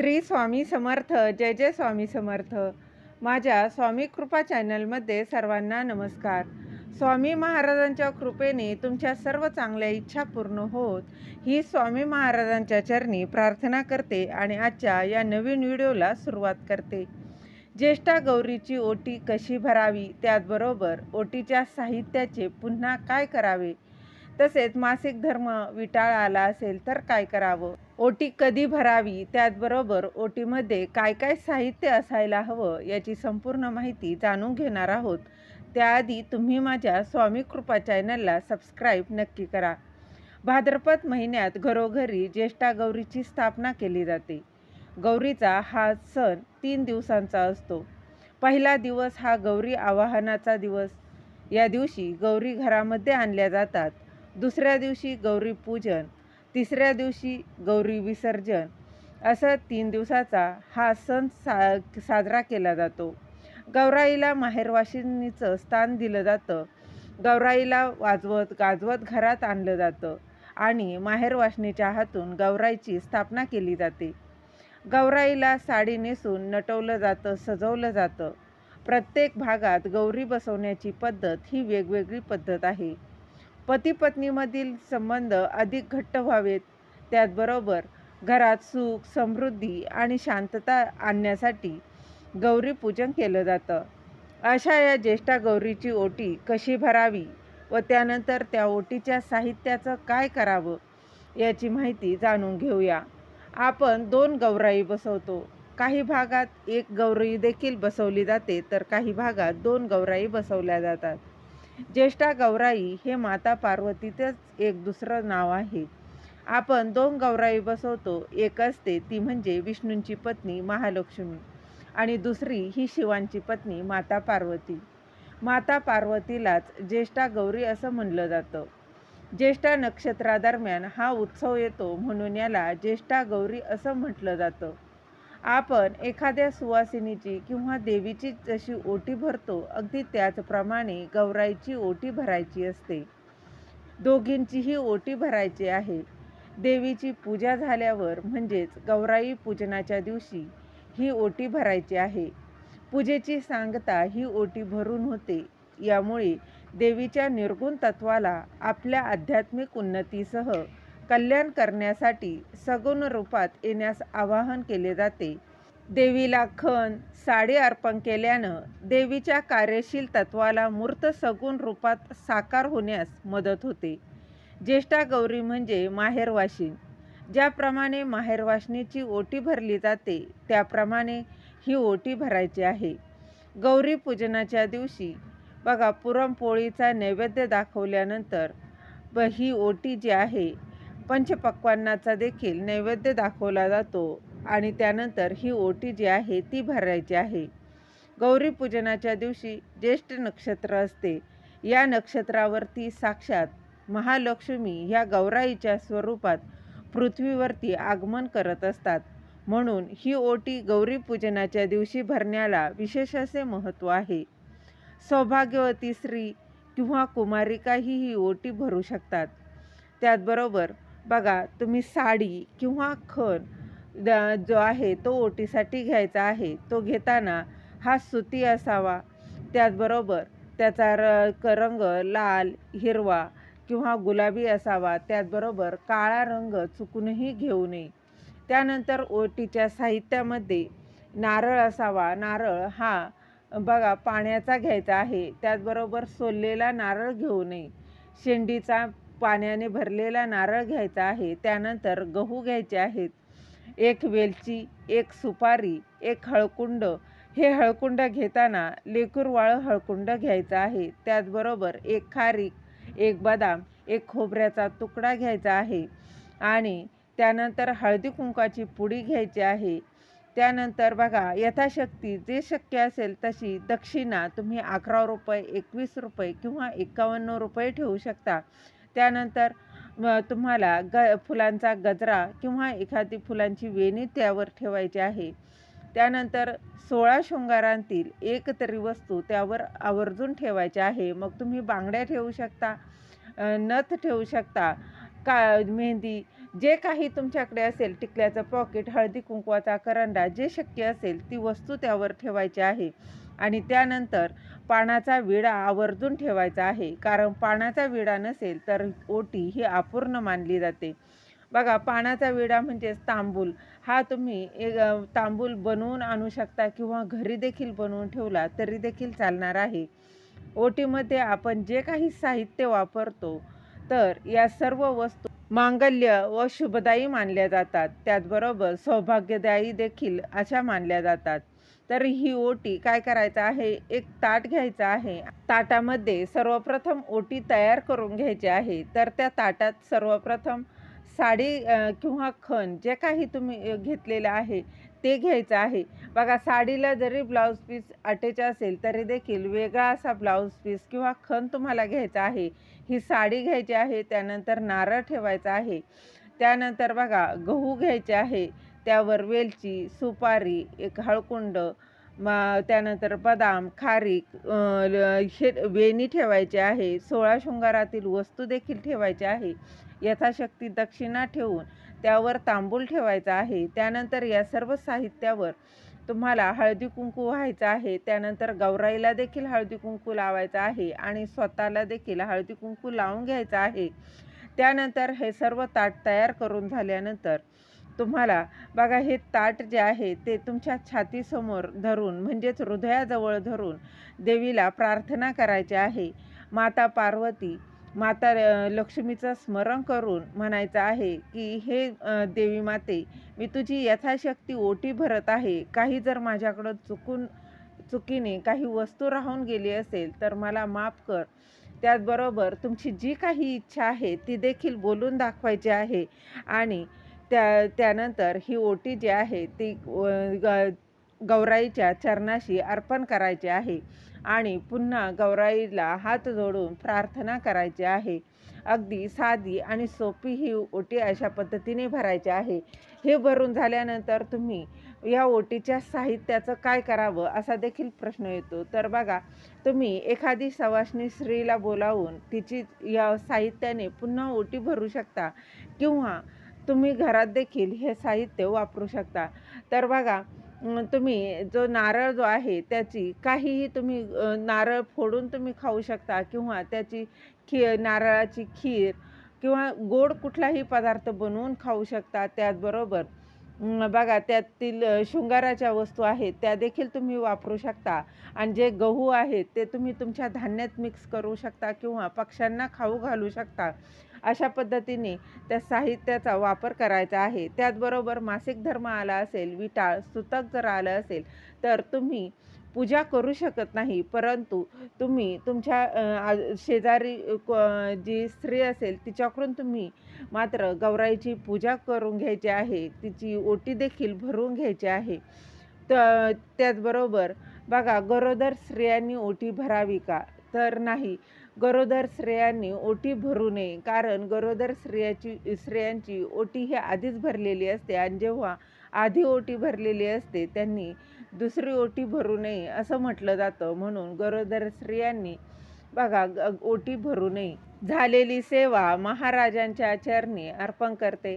श्री स्वामी समर्थ जय जय स्वामी समर्थ. माझ्या स्वामी कृपा चॅनलमध्ये सर्वांना नमस्कार. स्वामी महाराजांच्या कृपेने तुमच्या सर्व चांगल्या इच्छा पूर्ण होत ही स्वामी महाराजांच्या चरणी प्रार्थना करते आणि आजच्या या नवीन व्हिडिओला सुरुवात करते. ज्येष्ठा गौरीची ओटी कशी भरावी? त्याचबरोबर ओटीच्या साहित्याचे पुन्हा काय करावे? तसेच मासिक धर्म विटाळ आला असेल तर काय करावं? ओटी कधी भरावी? त्याचबरोबर ओटीमध्ये काय काय साहित्य असायला हवं याची संपूर्ण माहिती जाणून घेणार आहोत. त्याआधी तुम्ही माझ्या स्वामी कृपा चॅनलला सबस्क्राईब नक्की करा. भाद्रपद महिन्यात घरोघरी ज्येष्ठा गौरीची स्थापना केली जाते. गौरीचा हा सण तीन दिवसांचा असतो. पहिला दिवस हा गौरी आवाहनाचा दिवस. या दिवशी गौरी घरामध्ये आणल्या जातात. दुसऱ्या दिवशी गौरी पूजन. तिसऱ्या दिवशी गौरी विसर्जन. असं तीन दिवसाचा हा सण सा साजरा केला जातो. गौराईला माहेरवाशिनीचं स्थान दिलं जातं. गौराईला वाजवत गाजवत घरात आणलं जातं आणि माहेरवाशिनीच्या हातून गौराईची स्थापना केली जाते. गौराईला साडी नेसून नटवलं जातं सजवलं जातं. प्रत्येक भागात गौरी बसवण्याची पद्धत ही वेगवेगळी पद्धत आहे. पती पत्नीमधील संबंध अधिक घट्ट व्हावेत. त्याचबरोबर घरात सुख समृद्धी आणि शांतता आणण्यासाठी गौरी पूजन केलं जातं. अशा या ज्येष्ठा गौरीची ओटी कशी भरावी व त्यानंतर त्या ओटीच्या साहित्याचं काय करावं याची माहिती जाणून घेऊया. आपण दोन गौराई बसवतो. काही भागात एक गौरी देखील बसवली जाते तर काही भागात दोन गौराई बसवल्या जातात. ज्येष्ठा गौराई हे माता पार्वतीचंच एक दुसरं नाव आहे. आपण दोन गौराई बसवतो एक असते ती म्हणजे विष्णूंची पत्नी महालक्ष्मी आणि दुसरी ही शिवांची पत्नी माता पार्वती. माता पार्वतीलाच ज्येष्ठा गौरी असं म्हणलं जातं. ज्येष्ठा नक्षत्रादरम्यान हा उत्सव येतो म्हणून याला ज्येष्ठा गौरी असं म्हटलं जातं. आपण एखाद्या सुवासिनीची किंवा देवीची जशी ओटी भरतो अगदी त्याचप्रमाणे गौराईची ओटी भरायची असते. दोघींचीही ओटी भरायची आहे. देवीची पूजा झाल्यावर म्हणजेच गौराई पूजनाच्या दिवशी ही ओटी भरायची आहे. पूजेची सांगता ही ओटी भरून होते. यामुळे देवीच्या निर्गुण तत्वाला आपल्या आध्यात्मिक उन्नतीसह कल्याण करण्यासाठी सगुण रूपात येण्यास आवाहन केले जाते. देवीला खण साडी अर्पण केल्यानं देवीच्या कार्यशील तत्वाला मूर्त सगुण रूपात साकार होण्यास मदत होते. ज्येष्ठा गौरी म्हणजे माहेरवाशीन ज्याप्रमाणे माहेरवाशिनीची ओटी भरली जाते त्याप्रमाणे ही ओटी भरायची आहे. गौरी पूजनाच्या दिवशी बघा पुरणपोळीचा नैवेद्य दाखवल्यानंतर व ही ओटी जी आहे पंचपक्वान्नाचा देखील नैवेद्य दाखवला जातो आणि त्यानंतर ही ओटी जी आहे ती भरायची आहे. गौरीपूजनाच्या दिवशी ज्येष्ठ नक्षत्र असते. या नक्षत्रावरती साक्षात महालक्ष्मी ह्या गौराईच्या स्वरूपात पृथ्वीवरती आगमन करत असतात. म्हणून ही ओटी गौरीपूजनाच्या दिवशी भरण्याला विशेष असे महत्त्व आहे. सौभाग्यवती स्त्री किंवा कुमारिकाही ही ओटी भरू शकतात. त्याचबरोबर बघा तुम्ही साडी किंवा खण द- जो आहे तो ओटीसाठी घ्यायचा आहे तो घेताना हा सुती असावा. त्याचबरोबर त्याचा र क रंग लाल हिरवा किंवा गुलाबी असावा. त्याचबरोबर काळा रंग चुकूनही घेऊ नये. त्यानंतर ओटीच्या साहित्यामध्ये नारळ असावा. नारळ हा बघा पाण्याचा घ्यायचा आहे. त्याचबरोबर सोललेला नारळ घेऊ नये. शेंडीचा पाण्याने भरलेला नारळ घ्यायचा आहे त्यानंतर गहू घ्यायचे आहेत. एक वेलची एक सुपारी एक हळकुंड. हे हळकुंड घेताना लेकूरवाळं हळकुंड घ्यायचं आहे. त्याचबरोबर एक खारीक एक बदाम एक खोबऱ्याचा तुकडा घ्यायचा आहे. आणि त्यानंतर हळदी कुंकाची पुडी घ्यायची आहे. त्यानंतर बघा यथाशक्ती जे शक्य असेल तशी दक्षिणा तुम्ही अकरा रुपये एकवीस रुपये किंवा एकावन्न रुपये ठेवू शकता. त्यानंतर तुम्हाला ग फुलांचा गजरा किंवा एखादी फुलांची वेणी त्यावर ठेवायची आहे. त्यानंतर सोळा शृंगारांतील एक तरी वस्तू त्यावर आवर्जून ठेवायच्या आहे. मग तुम्ही बांगड्या ठेवू शकता नथ ठेवू शकता का मेहंदी जे काही तुमच्याकडे असेल टिकल्याचं पॉकेट हळदी कुंकवाचा करंडा जे शक्य असेल ती वस्तू त्यावर ठेवायची आहे. आणि त्यानंतर पानाचा विडा आवर्जून ठेवायचा आहे. कारण पानाचा विडा नसेल तर ओटी ही अपूर्ण मानली जाते. बघा पानाचा विडा म्हणजेच तांबूल. हा तुम्ही एक तांबूल बनवून आणू शकता किंवा घरी देखील बनवून ठेवला तरी देखील चालणार आहे. ओटीमध्ये आपण जे काही साहित्य वापरतो तर या सर्व वस्तू मांगल्य व शुभदायी मानल्या जातात. त्याचबरोबर सौभाग्यदायी देखील अशा मानल्या जातात. तर ही ओटी काय करायचं आहे? एक ताट घ्यायचं आहे. ताटामध्ये सर्वप्रथम ओटी तयार करून घ्यायची आहे. तर त्या ताटात सर्वप्रथम साडी किंवा खण जे काही तुम्ही घेतलेलं आहे ते घ्यायचं आहे. बघा साडीला जरी ब्लाऊज पीस अटॅच असेल तरी देखील वेगळा असा ब्लाऊज पीस किंवा खण तुम्हाला घ्यायचा आहे. ही साडी घ्यायची आहे त्यानंतर नारळ ठेवायचा आहे. त्यानंतर बघा गहू घ्यायचे आहे त्यावर वेलची सुपारी एक हळकुंड मा त्यानंतर बदाम खारीक ल- हे वेणी ठेवायची आहे. सोळा शृंगारातील वस्तू देखील ठेवायची आहे. यथाशक्ती दक्षिणा ठेवून त्यावर तांबूल ठेवायचा आहे. त्यानंतर या सर्व साहित्यावर तुम्हाला हळदी कुंकू व्हायचं आहे. त्यानंतर गौराईला देखील हळदी कुंकू लावायचं आहे आणि स्वतःला देखील हळदी कुंकू लावून घ्यायचं आहे. त्यानंतर हे सर्व ताट तयार करून झाल्यानंतर तुम्हाला बघा हे ताट जे आहे ते तुमच्या छातीसमोर धरून म्हणजेच हृदयाजवळ धरून देवीला प्रार्थना करायची आहे. माता पार्वती माता लक्ष्मीचं स्मरण करून म्हणायचं आहे की हे देवी माते मी तुझी यथाशक्ती ओटी भरत आहे. काही जर माझ्याकडं चुकून चुकीने काही वस्तू राहून गेली असेल तर मला माफ कर. त्याचबरोबर तुमची जी काही इच्छा आहे ती देखील बोलून दाखवायची आहे. आणि त्या त्यानंतर ही ओटी जी आहे ती ग- गौराईच्या चरणाशी अर्पण करायची आहे. आणि पुन्हा गौराईला हात जोडून प्रार्थना करायची आहे. अगदी साधी आणि सोपी ही ओटी अशा पद्धतीने भरायची आहे. हे भरून झाल्यानंतर तुम्ही या ओटीच्या साहित्याचं काय करावं असा देखील प्रश्न येतो. तर बघा तुम्ही एखादी सवाष्णी स्त्रीला बोलावून तिची या साहित्याने पुन्हा ओटी भरू शकता किंवा तुम्ही घरात देखील हे साहित्य वापरू शकता. तर बघा तुम्ही जो नारळ जो आहे त्याची काहीही तुम्ही नारळ फोडून तुम्ही खाऊ शकता किंवा त्याची खी नारळाची खीर किंवा गोड कुठलाही पदार्थ बनवून खाऊ शकता त्याचबरोबर बघा त्यातील शृंगाराच्या वस्तू आहेत त्या देखील तुम्ही वापरू शकता आणि जे गहू आहेत ते तुम्ही तुमच्या धान्यात मिक्स करू शकता किंवा पक्ष्यांना खाऊ घालू शकता. अशा पद्धतीने त्या साहित्याचा वापर करायचा आहे. त्याचबरोबर मासिक धर्म आला असेल विटाळ सुतक जर आलं असेल तर तुम्ही पूजा करू शकत नाही. परंतु तुम्ही तुमच्या शेजारी क- जी स्त्री असेल तिच्याकडून तुम्ही मात्र गौराईची पूजा करून घ्यायची आहे. तिची ओटी देखील भरून घ्यायची आहे. तर त्याचबरोबर बघा गरोदर स्त्रियांनी ओटी भरावी का? तर नाही. गरोदर स्त्रियांनी ओटी भरू नये. कारण गरोदर स्त्रियाची स्त्रियांची ओटी ही आधीच भरलेली असते आणि जेव्हा आधी ओटी भरलेली असते त्यांनी दुसरी ओटी भरू नये असं म्हटलं जातं. म्हणून गरोदर स्त्रियांनी बघा ओटी भरू नये. झालेली सेवा महाराजांच्या चरणी अर्पण करते.